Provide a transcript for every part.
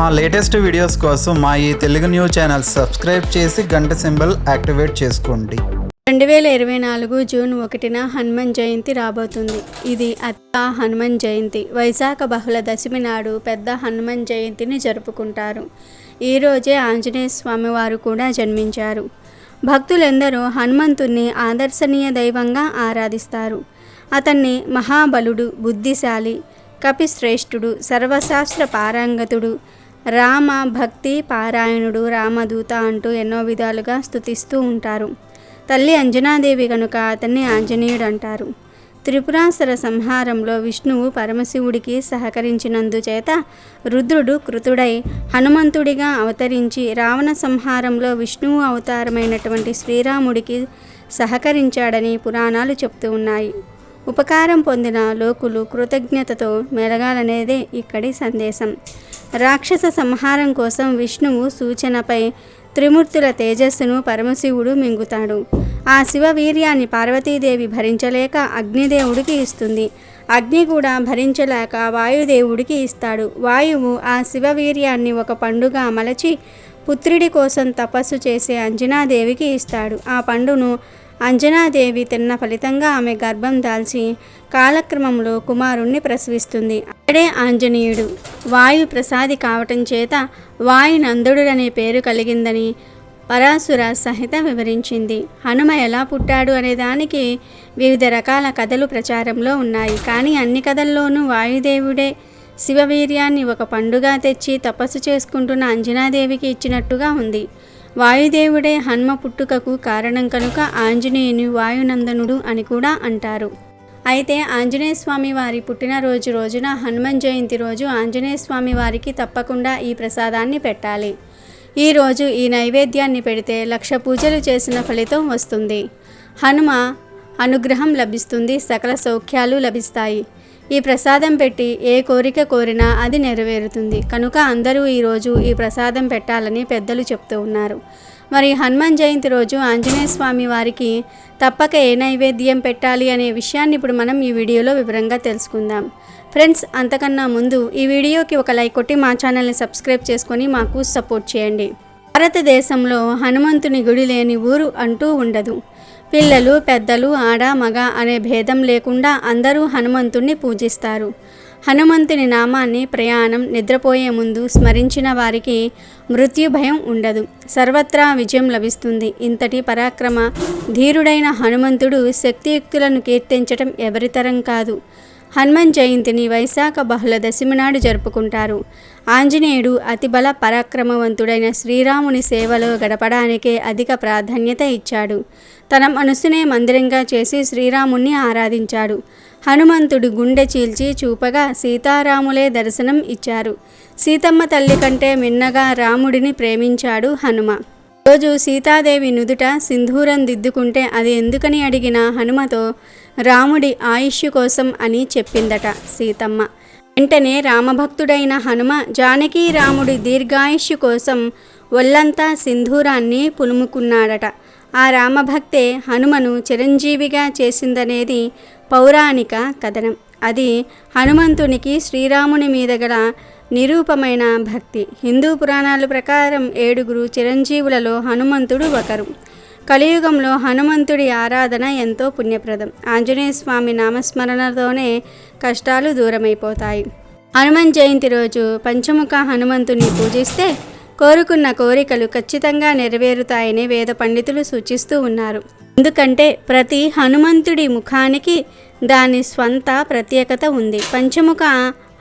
మా latest videos కోసం మా ఈ తెలుగు న్యూస్ ఛానల్ సబ్స్క్రైబ్ చేసి గంట సింబల్ యాక్టివేట్ చేసుకోండి. రెండు వేల ఇరవై నాలుగు జూన్ ఒకటిన హనుమాన్ జయంతి రాబోతుంది. ఇది అత్త హనుమాన్ జయంతి. వైశాఖ బహుళ దశమి నాడు పెద్ద హనుమాన్ జయంతిని జరుపుకుంటారు. ఈ రోజే ఆంజనేయ స్వామివారు కూడా జన్మించారు. భక్తులందరూ హనుమంతుణ్ణి ఆదర్శనీయ దైవంగా ఆరాధిస్తారు. అతన్ని మహాబలుడు బుద్ధిశాలి కపిశ్రేష్ఠుడు సర్వశాస్త్ర పారంగతుడు రామ భక్తి పారాయణుడు రామదూత అంటూ ఎన్నో విధాలుగా స్తుతిస్తూ ఉంటారు. తల్లి అంజనాదేవి కనుక అతన్ని ఆంజనేయుడు అంటారు త్రిపురాసుర సంహారంలో విష్ణువు పరమశివుడికి సహకరించినందుచేత రుద్రుడు కృతుడై హనుమంతుడిగా అవతరించి రావణ సంహారంలో విష్ణువు అవతారమైనటువంటి శ్రీరాముడికి సహకరించాడని పురాణాలు చెప్తూ ఉన్నాయి. ఉపకారం పొందిన లోకులు కృతజ్ఞతతో మెలగాలనేదే ఇక్కడి సందేశం. రాక్షస సంహారం కోసం విష్ణువు సూచనపై త్రిమూర్తుల తేజస్సును పరమశివుడు మింగుతాడు. ఆ శివ వీర్యాన్ని పార్వతీదేవి భరించలేక అగ్నిదేవుడికి ఇస్తుంది. అగ్ని కూడా భరించలేక వాయుదేవుడికి ఇస్తాడు. వాయువు ఆ శివ వీర్యాన్ని ఒక పండుగ మలచి పుత్రుడి కోసం తపస్సు చేసే అంజనాదేవికి ఇస్తాడు. ఆ పండును అంజనాదేవి తిన్న ఫలితంగా ఆమె గర్భం దాల్చి కాలక్రమంలో కుమారుణ్ణి ప్రసవిస్తుంది. అక్కడే ఆంజనేయుడు వాయు ప్రసాది కావటం చేత వాయునందుడుడనే పేరు కలిగిందని పరాసుర సహిత వివరించింది. హనుమ ఎలా పుట్టాడు అనే దానికి వివిధ రకాల కథలు ప్రచారంలో ఉన్నాయి. కానీ అన్ని కథల్లోనూ వాయుదేవుడే శివవీర్యాన్ని ఒక పండుగ తెచ్చి తపస్సు చేసుకుంటున్న అంజనాదేవికి ఇచ్చినట్టుగా ఉంది. వాయుదేవుడే హనుమ పుట్టుకకు కారణం కనుక ఆంజనేయుని వాయునందనుడు అని కూడా అంటారు. అయితే ఆంజనేయ స్వామి వారి పుట్టినరోజు రోజున హనుమాన్ జయంతి రోజు ఆంజనేయ స్వామి వారికి తప్పకుండా ఈ ప్రసాదాన్ని పెట్టాలి. ఈరోజు ఈ నైవేద్యాన్ని పెడితే లక్ష పూజలు చేసిన ఫలితం వస్తుంది. హనుమ అనుగ్రహం లభిస్తుంది సకల సౌఖ్యాలు లభిస్తాయి. ఈ ప్రసాదం పెట్టి ఏ కోరిక కోరినా అది నెరవేరుతుంది. కనుక అందరూ ఈరోజు ఈ ప్రసాదం పెట్టాలని పెద్దలు చెప్తూ ఉన్నారు. మరి హనుమాన్ జయంతి రోజు ఆంజనేయ స్వామి వారికి తప్పక ఏ నైవేద్యం పెట్టాలి అనే విషయాన్ని ఇప్పుడు మనం ఈ వీడియోలో వివరంగా తెలుసుకుందాం. ఫ్రెండ్స్ అంతకన్నా ముందు ఈ వీడియోకి ఒక లైక్ కొట్టి మా ఛానల్ని సబ్స్క్రైబ్ చేసుకొని మాకు సపోర్ట్ చేయండి. భారతదేశంలో హనుమంతుని గుడి లేని ఊరు అంటూ ఉండదు. పిల్లలు పెద్దలు ఆడ మగ అనే భేదం లేకుండా అందరూ హనుమంతుణ్ణి పూజిస్తారు. హనుమంతుని నామాన్ని ప్రయాణం నిద్రపోయే ముందు స్మరించిన వారికి మృత్యు భయం ఉండదు. సర్వత్రా విజయం లభిస్తుంది. ఇంతటి పరాక్రమ ధీరుడైన హనుమంతుడు శక్తియుక్తులను కీర్తించటం ఎవరితరం కాదు. హనుమాన్ జయంతిని వైశాఖ బహుళ దశమి నాడు జరుపుకుంటారు. ఆంజనేయుడు అతిబల పరాక్రమవంతుడైన శ్రీరాముని సేవలో గడపడానికే అధిక ప్రాధాన్యత ఇచ్చాడు. తన మనసునే మందిరంగా చేసి శ్రీరాముణ్ణి ఆరాధించాడు. హనుమంతుడు గుండె చీల్చి చూపగా సీతారాములే దర్శనం ఇచ్చారు. సీతమ్మ తల్లి కంటే మిన్నగా రాముడిని ప్రేమించాడు హనుమ. రోజు సీతాదేవి నుదుట సింధూరం దిద్దుకుంటే అది ఎందుకని అడిగిన హనుమతో రాముడి ఆయుష్ కోసం అని చెప్పిందట సీతమ్మ. వెంటనే రామభక్తుడైన హనుమ జానకి రాముడి దీర్ఘాయుష్యు కోసం ఒళ్ళంతా సింధూరాన్ని పులుముకున్నాడట. ఆ రామభక్తే హనుమను చిరంజీవిగా చేసిందనేది పౌరాణిక కథనం. అది హనుమంతునికి శ్రీరాముని మీద గల నిరూపమైన భక్తి. హిందూ పురాణాల ప్రకారం ఏడుగురు చిరంజీవులలో హనుమంతుడు ఒకరు. కలియుగంలో హనుమంతుడి ఆరాధన ఎంతో పుణ్యప్రదం. ఆంజనేయ స్వామి నామస్మరణతోనే కష్టాలు దూరమైపోతాయి. హనుమన్ జయంతి రోజు పంచముఖ హనుమంతుని పూజిస్తే కోరుకున్న కోరికలు ఖచ్చితంగా నెరవేరుతాయని వేద పండితులు సూచిస్తూ ఉన్నారు. ఎందుకంటే ప్రతి హనుమంతుడి ముఖానికి దాని స్వంత ప్రత్యేకత ఉంది. పంచముఖ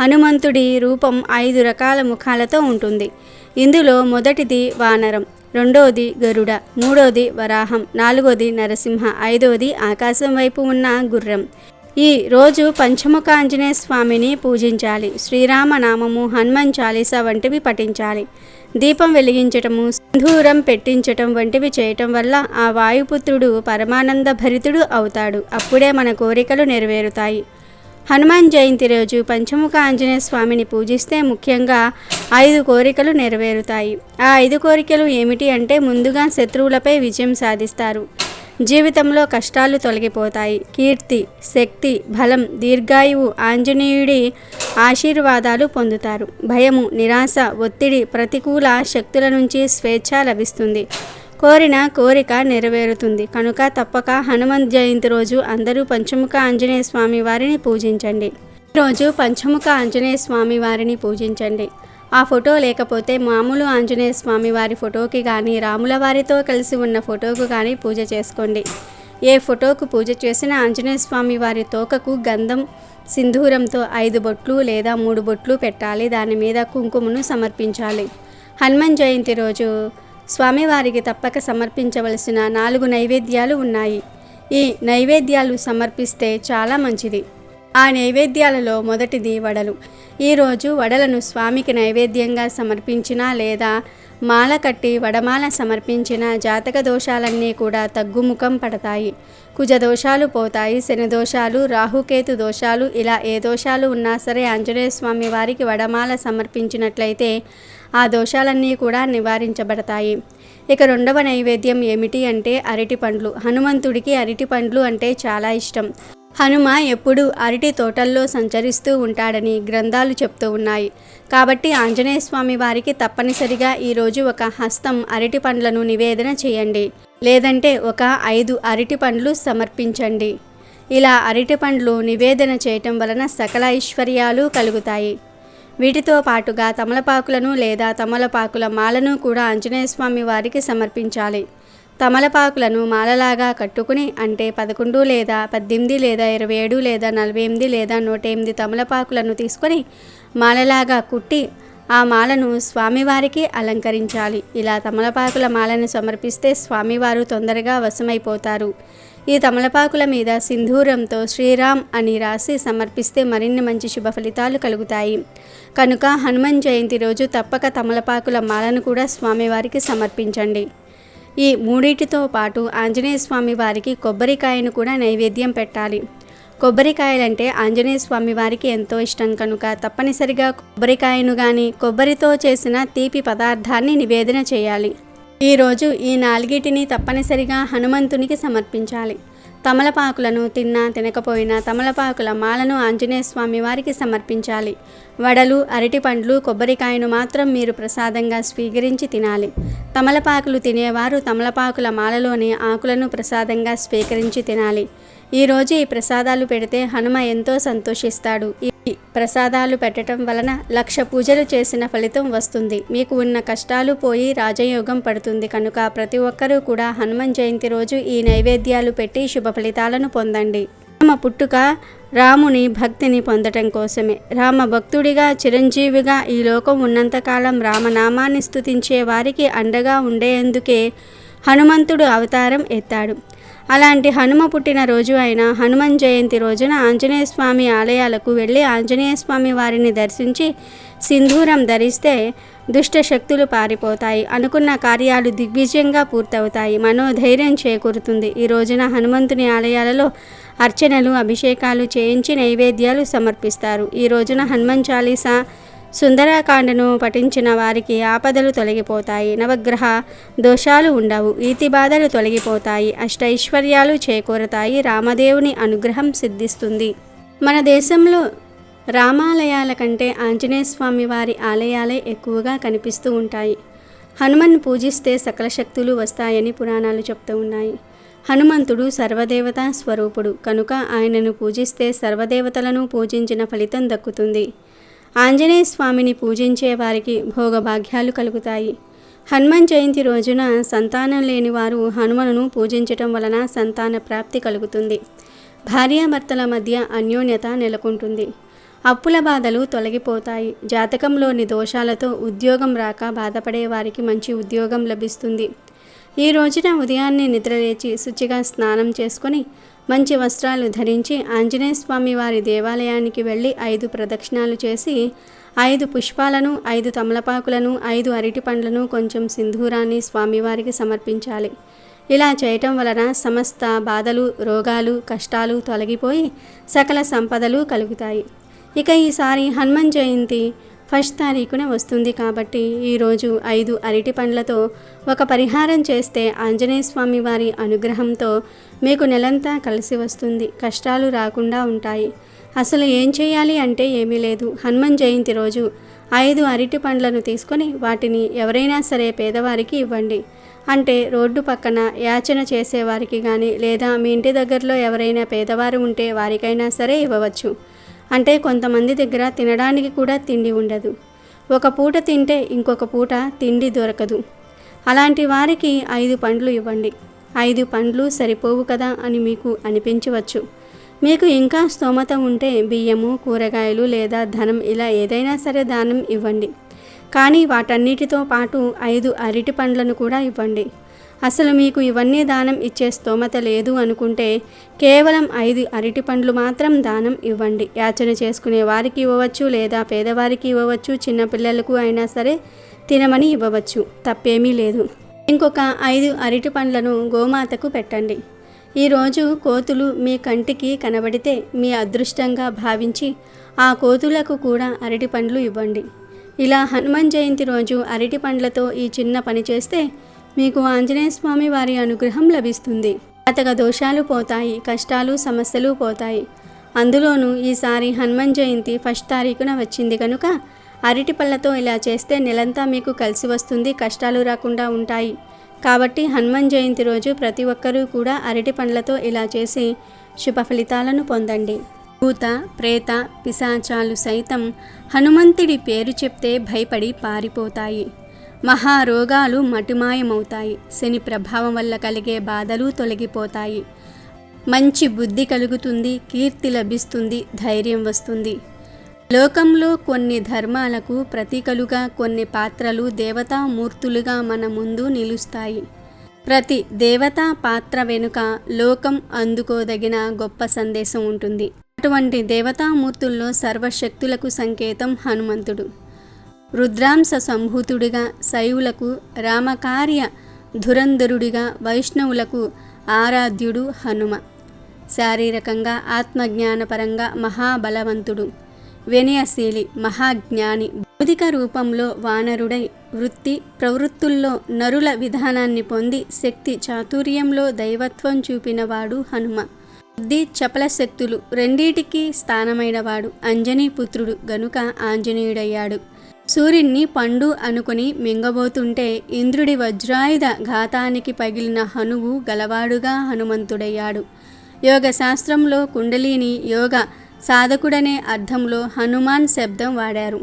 హనుమంతుడి రూపం ఐదు రకాల ముఖాలతో ఉంటుంది. ఇందులో మొదటిది వానరం రెండోది గరుడ మూడోది వరాహం నాలుగోది నరసింహ ఐదోది ఆకాశం వైపు ఉన్న గుర్రం. ఈ రోజు పంచముఖ ఆంజనేయ స్వామిని పూజించాలి. శ్రీరామ నామము హనుమాన్ చాలీసా వంటివి పఠించాలి. దీపం వెలిగించటము సింధూరం పెట్టించటం వంటివి చేయటం వల్ల ఆ వాయుపుత్రుడు పరమానంద భరితుడు అవుతాడు. అప్పుడే మన కోరికలు నెరవేరుతాయి. హనుమాన్ జయంతి రోజు పంచముఖ ఆంజనేయ స్వామిని పూజిస్తే ముఖ్యంగా ఐదు కోరికలు నెరవేరుతాయి. ఆ ఐదు కోరికలు ఏమిటి అంటే ముందుగా శత్రువులపై విజయం సాధిస్తారు. జీవితంలో కష్టాలు తొలగిపోతాయి. కీర్తి శక్తి బలం దీర్ఘాయువు ఆంజనేయుడి ఆశీర్వాదాలు పొందుతారు. భయము నిరాశ ఒత్తిడి ప్రతికూల శక్తుల నుంచి స్వేచ్ఛ లభిస్తుంది. కోరిన కోరిక నెరవేరుతుంది. కనుక తప్పక హనుమంత్ జయంతి రోజు అందరూ పంచముఖ ఆంజనేయ స్వామి వారిని పూజించండి. రోజు పంచముఖ ఆంజనేయ స్వామి వారిని పూజించండి. ఆ ఫోటో లేకపోతే మామూలు ఆంజనేయ స్వామి వారి ఫోటోకి కానీ రాముల వారితో కలిసి ఉన్న ఫోటోకు కానీ పూజ చేసుకోండి. ఏ ఫోటోకు పూజ చేసిన ఆంజనేయ స్వామి వారి తోకకు గంధం సింధూరంతో ఐదు బొట్లు లేదా మూడు బొట్లు పెట్టాలి. దాని మీద కుంకుమను సమర్పించాలి. హనుమాన్ జయంతి రోజు స్వామివారికి తప్పక సమర్పించవలసిన నాలుగు నైవేద్యాలు ఉన్నాయి. ఈ నైవేద్యాలు సమర్పిస్తే చాలా మంచిది. ఆ నైవేద్యాలలో మొదటిది వడలు. ఈరోజు వడలను స్వామికి నైవేద్యంగా సమర్పించినా లేదా మాల కట్టి వడమాల సమర్పించిన జాతక దోషాలన్నీ కూడా తగ్గుముఖం పడతాయి. కుజ దోషాలు పోతాయి శని దోషాలు రాహుకేతు దోషాలు ఇలా ఏ దోషాలు ఉన్నా సరే ఆంజనేయ స్వామి వారికి వడమాల సమర్పించినట్లయితే ఆ దోషాలన్నీ కూడా నివారించబడతాయి. ఇక రెండవ నైవేద్యం ఏమిటి అంటే అరటి పండ్లు. హనుమంతుడికి అరటి పండ్లు అంటే చాలా ఇష్టం. హనుమ ఎప్పుడూ అరటి తోటల్లో సంచరిస్తూ ఉంటాడని గ్రంథాలు చెప్తూ ఉన్నాయి. కాబట్టి ఆంజనేయ స్వామి వారికి తప్పనిసరిగా ఈరోజు ఒక హస్తం అరటి పండ్లను నివేదన చేయండి. లేదంటే ఒక ఐదు అరటి పండ్లు సమర్పించండి. ఇలా అరటి పండ్లు నివేదన చేయటం వలన సకల ఐశ్వర్యాలు కలుగుతాయి. వీటితో పాటుగా తమలపాకులను లేదా తమలపాకుల మాలను కూడా ఆంజనేయ స్వామి వారికి సమర్పించాలి. తమలపాకులను మాలలాగా కట్టుకుని అంటే పదకొండు లేదా పద్దెనిమిది లేదా ఇరవై ఏడు లేదా నలభై ఎనిమిది లేదా నూట ఎనిమిది తమలపాకులను తీసుకొని మాలలాగా కుట్టి ఆ మాలను స్వామివారికి అలంకరించాలి. ఇలా తమలపాకుల మాలను సమర్పిస్తే స్వామివారు తొందరగా వశమైపోతారు. ఈ తమలపాకుల మీద సింధూరంతో శ్రీరామ్ అని రాసి సమర్పిస్తే మరిన్ని మంచి శుభ ఫలితాలు కలుగుతాయి. కనుక హనుమాన్ జయంతి రోజు తప్పక తమలపాకుల మాలను కూడా స్వామివారికి సమర్పించండి. ఈ మూడింటితో పాటు ఆంజనేయ స్వామి వారికి కొబ్బరికాయను కూడా నైవేద్యం పెట్టాలి. కొబ్బరికాయలంటే ఆంజనేయ స్వామి వారికి ఎంతో ఇష్టం కనుక తప్పనిసరిగా కొబ్బరికాయను కానీ కొబ్బరితో చేసిన తీపి పదార్థాన్ని నివేదన చేయాలి. ఈరోజు ఈ నాలుగిటిని తప్పనిసరిగా హనుమంతునికి సమర్పించాలి. తమలపాకులను తిన్నా తినకపోయినా తమలపాకుల మాలను ఆంజనేయ స్వామి వారికి సమర్పించాలి. వడలు అరటిపండ్లు కొబ్బరికాయను మాత్రం మీరు ప్రసాదంగా స్వీకరించి తినాలి. తమలపాకులు తినేవారు తమలపాకుల మాలలోని ఆకులను ప్రసాదంగా స్వీకరించి తినాలి. ఈరోజు ఈ ప్రసాదాలు పెడితే హనుమ ఎంతో సంతోషిస్తాడు. ఈ ప్రసాదాలు పెట్టడం వలన లక్ష పూజలు చేసిన ఫలితం వస్తుంది. మీకు ఉన్న కష్టాలు పోయి రాజయోగం పడుతుంది. కనుక ప్రతి ఒక్కరూ కూడా హనుమాన్ జయంతి రోజు ఈ నైవేద్యాలు పెట్టి శుభ ఫలితాలను పొందండి. రామ పుట్టుక రాముని భక్తిని పొందటం కోసమే. రామ భక్తుడిగా చిరంజీవిగా ఈ లోకం ఉన్నంతకాలం రామనామాన్ని స్తుతించే వారికి అండగా ఉండేందుకే హనుమంతుడు అవతారం ఎత్తాడు. అలాంటి హనుమ పుట్టిన రోజు అయిన హనుమాన్ జయంతి రోజున ఆంజనేయ స్వామి ఆలయాలకు వెళ్ళి ఆంజనేయ స్వామి వారిని దర్శించి సింధూరం ధరిస్తే దుష్ట శక్తులు పారిపోతాయి. అనుకున్న కార్యాలు దిగ్విజయంగా పూర్తవుతాయి. మనోధైర్యం చేకూరుతుంది. ఈ రోజున హనుమంతుని ఆలయాలలో అర్చనలు అభిషేకాలు చేయించి నైవేద్యాలు సమర్పిస్తారు. ఈ రోజున హనుమాన్ చాలీసా సుందరాకాండను పఠించిన వారికి ఆపదలు తొలగిపోతాయి నవగ్రహ దోషాలు ఉండవు ఈతి బాధలు తొలగిపోతాయి అష్టైశ్వర్యాలు చేకూరతాయి రామదేవుని అనుగ్రహం సిద్ధిస్తుంది. మన దేశంలో రామాలయాల కంటే ఆంజనేయ స్వామి వారి ఆలయాలే ఎక్కువగా కనిపిస్తూ ఉంటాయి. హనుమన్ పూజిస్తే సకల శక్తులు వస్తాయని పురాణాలు చెప్తూ ఉన్నాయి. హనుమంతుడు సర్వదేవతా స్వరూపుడు కనుక ఆయనను పూజిస్తే సర్వదేవతలను పూజించిన ఫలితం దక్కుతుంది. ఆంజనేయ స్వామిని పూజించే వారికి భోగభాగ్యాలు కలుగుతాయి. హనుమాన్ జయంతి రోజున సంతానం లేని వారు హనుమను పూజించటం వలన సంతాన ప్రాప్తి కలుగుతుంది. భార్యాభర్తల మధ్య అన్యోన్యత నెలకొంటుంది. అప్పుల బాధలు తొలగిపోతాయి. జాతకంలోని దోషాలతో ఉద్యోగం రాక బాధపడే వారికి మంచి ఉద్యోగం లభిస్తుంది. ఈ రోజున ఉదయాన్నే నిద్రలేచి శుచిగా స్నానం చేసుకొని మంచి వస్త్రాలు ధరించి ఆంజనేయ స్వామి వారి దేవాలయానికి వెళ్ళి ఐదు ప్రదక్షిణాలు చేసి ఐదు పుష్పాలను ఐదు తమలపాకులను ఐదు అరటి పండ్లను కొంచెం సింధూరాన్ని స్వామివారికి సమర్పించాలి. ఇలా చేయటం వలన సమస్త బాధలు రోగాలు కష్టాలు తొలగిపోయి సకల సంపదలు కలుగుతాయి. ఇక ఈసారి హనుమాన్ జయంతి ఫస్ట్ తారీఖున వస్తుంది కాబట్టి ఈరోజు ఐదు అరటి పండ్లతో ఒక పరిహారం చేస్తే ఆంజనేయ స్వామి వారి అనుగ్రహంతో మీకు నెలంతా కలిసి వస్తుంది. కష్టాలు రాకుండా ఉంటాయి. అసలు ఏం చేయాలి అంటే ఏమీ లేదు. హనుమాన్ జయంతి రోజు ఐదు అరటి పండ్లను తీసుకొని వాటిని ఎవరైనా సరే పేదవారికి ఇవ్వండి. అంటే రోడ్డు పక్కన యాచన చేసేవారికి కానీ లేదా మీ ఇంటి దగ్గరలో ఎవరైనా పేదవారు ఉంటే వారికైనా సరే ఇవ్వవచ్చు. అంటే కొంతమంది దగ్గర తినడానికి కూడా తిండి ఉండదు. ఒక పూట తింటే ఇంకొక పూట తిండి దొరకదు. అలాంటి వారికి ఐదు పండ్లు ఇవ్వండి. ఐదు పండ్లు సరిపోవు కదా అని మీకు అనిపించవచ్చు. మీకు ఇంకా స్తోమత ఉంటే బియ్యము కూరగాయలు లేదా ధనం ఇలా ఏదైనా సరే దానం ఇవ్వండి. కానీ వాటన్నిటితో పాటు ఐదు అరటి పండ్లను కూడా ఇవ్వండి. అసలు మీకు ఇవన్నీ దానం ఇచ్చే స్తోమత లేదు అనుకుంటే కేవలం ఐదు అరటి పండ్లు మాత్రం దానం ఇవ్వండి. యాచన చేసుకునే వారికి ఇవ్వవచ్చు లేదా పేదవారికి ఇవ్వవచ్చు చిన్నపిల్లలకు అయినా సరే తినమని ఇవ్వవచ్చు. తప్పేమీ లేదు. ఇంకొక ఐదు అరటి పండ్లను గోమాతకు పెట్టండి. ఈరోజు కోతులు మీ కంటికి కనబడితే మీ అదృష్టంగా భావించి ఆ కోతులకు కూడా అరటి పండ్లు ఇవ్వండి. ఇలా హనుమాన్ జయంతి రోజు అరటి పండ్లతో ఈ చిన్న పని చేస్తే మీకు ఆంజనేయ స్వామి వారి అనుగ్రహం లభిస్తుంది. అతగ దోషాలు పోతాయి కష్టాలు సమస్యలు పోతాయి. అందులోనూ ఈసారి హనుమాన్ జయంతి ఫస్ట్ తారీఖున వచ్చింది కనుక అరటి పళ్ళతో ఇలా చేస్తే నెలంతా మీకు కలిసి వస్తుంది కష్టాలు రాకుండా ఉంటాయి. కాబట్టి హనుమాన్ జయంతి రోజు ప్రతి ఒక్కరూ కూడా అరటి పండ్లతో ఇలా చేసి శుభ ఫలితాలను పొందండి. భూత ప్రేత పిశాచాలు సైతం హనుమంతుడి పేరు చెప్తే భయపడి పారిపోతాయి. మహారోగాలు మటుమాయమవుతాయి. శని ప్రభావం వల్ల కలిగే బాధలు తొలగిపోతాయి. మంచి బుద్ధి కలుగుతుంది కీర్తి లభిస్తుంది ధైర్యం వస్తుంది. లోకంలో కొన్ని ధర్మాలకు ప్రతీకలుగా కొన్ని పాత్రలు దేవతామూర్తులుగా మన ముందు నిలుస్తాయి. ప్రతి దేవతా పాత్ర వెనుక లోకం అందుకోదగిన గొప్ప సందేశం ఉంటుంది. అటువంటి దేవతామూర్తుల్లో సర్వశక్తులకు సంకేతం హనుమంతుడు. రుద్రాంశ సంభూతుడిగా శైవులకు రామకార్య ధురంధరుడిగా వైష్ణవులకు ఆరాధ్యుడు హనుమ. శారీరకంగా ఆత్మజ్ఞానపరంగా మహాబలవంతుడు. వినయశీలి మహాజ్ఞాని. భౌతిక రూపంలో వానరుడై వృత్తి ప్రవృత్తుల్లో నరుల విధానాన్ని పొంది శక్తి చాతుర్యంలో దైవత్వం చూపినవాడు హనుమ. బుద్ధి చపల శక్తులు రెండిటికి స్థానమైనవాడు అంజనీ పుత్రుడు గనుక ఆంజనేయుడయ్యాడు. సూర్యుణ్ణి పండు అనుకుని మింగబోతుంటే ఇంద్రుడి వజ్రాయుధ ఘాతానికి పగిలిన హనువు గలవాడుగా హనుమంతుడయ్యాడు. యోగ శాస్త్రంలో కుండలిని యోగ సాధకుడనే అర్థంలో హనుమాన్ శబ్దం వాడారు.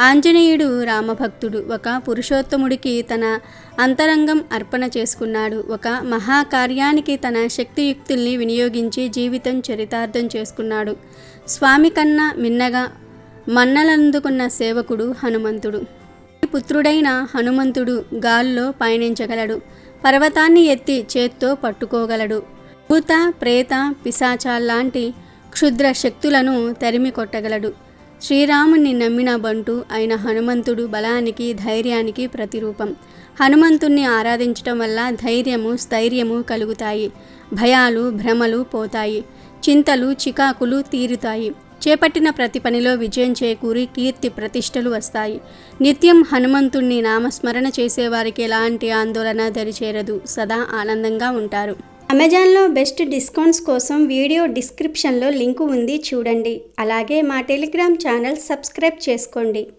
ఆంజనేయుడు రామభక్తుడు ఒక పురుషోత్తముడికి తన అంతరంగం అర్పణ చేసుకున్నాడు. ఒక మహాకార్యానికి తన శక్తియుక్తుల్ని వినియోగించి జీవితం చరితార్థం చేసుకున్నాడు. స్వామి కన్నా మిన్నగా మన్నలందుకున్న సేవకుడు హనుమంతుడు. పుత్రుడైన హనుమంతుడు గాల్లో పయనించగలడు. పర్వతాన్ని ఎత్తి చేత్తో పట్టుకోగలడు. భూత ప్రేత పిశాచాల్లాంటి క్షుద్ర శక్తులను తరిమి కొట్టగలడు. శ్రీరాముణ్ణి నమ్మిన బంటు అయిన హనుమంతుడు బలానికి ధైర్యానికి ప్రతిరూపం. హనుమంతుణ్ణి ఆరాధించటం వల్ల ధైర్యము స్థైర్యము కలుగుతాయి. భయాలు భ్రమలు పోతాయి. చింతలు చికాకులు తీరుతాయి. చేపట్టిన ప్రతి పనిలో విజయం చేకూరి కీర్తి ప్రతిష్టలు వస్తాయి. నిత్యం హనుమంతుణ్ణి నామస్మరణ చేసేవారికి ఎలాంటి ఆందోళన దరిచేరదు. సదా ఆనందంగా ఉంటారు. అమెజాన్లో బెస్ట్ డిస్కౌంట్స్ కోసం వీడియో డిస్క్రిప్షన్లో లింకు ఉంది చూడండి. అలాగే మా టెలిగ్రామ్ ఛానల్ సబ్స్క్రైబ్ చేసుకోండి.